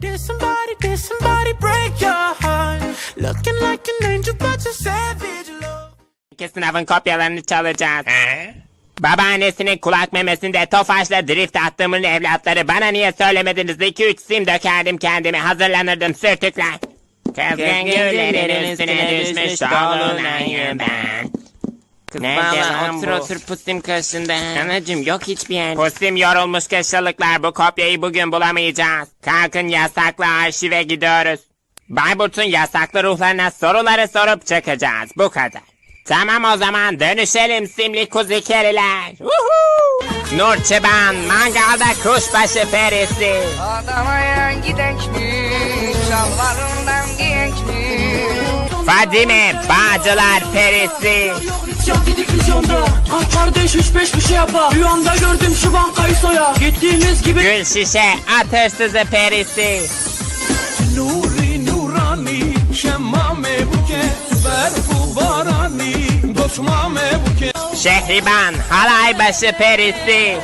Did somebody, did somebody break your heart? Looking like an angel, but you're savage, love. İki sınavın kopyalarını çalacağız. Babaannesinin kulak memesinde Tofaş'la drift attığımın evlatları bana niye söylemediniz? 2-3 sim dökerdim kendimi hazırlanırdım sürtükler. Kızgın güllerin üstüne düşmüş dolunayım ben. Nerede lan otur otur pusim kaşında. Anacım yok hiçbir yer. Pusim yorulmuş kaşalıklar bu kopyayı bugün bulamayacağız. Kalkın yasaklı arşive gidiyoruz. Bayburt'un yasaklı ruhlarına soruları sorup çıkacağız. Bu kadar. Tamam o zaman dönüşelim simli kuzikeriler. Uhu! Nur Çıban mangalda kuşbaşı perisi. Adamaya gidekmiş, gençmiş. Fadime Bağcılar perisi. Vizyonda Ah kardeş üç beş bir şey yapa Rüyamda gördüm şu bankayı soya Gittiğimiz gibi Gül şişe at hırsızı perisi. Nuri nurani, şemmame buke, berfu barani, doşmame buke. Şehriban halay başı perisi.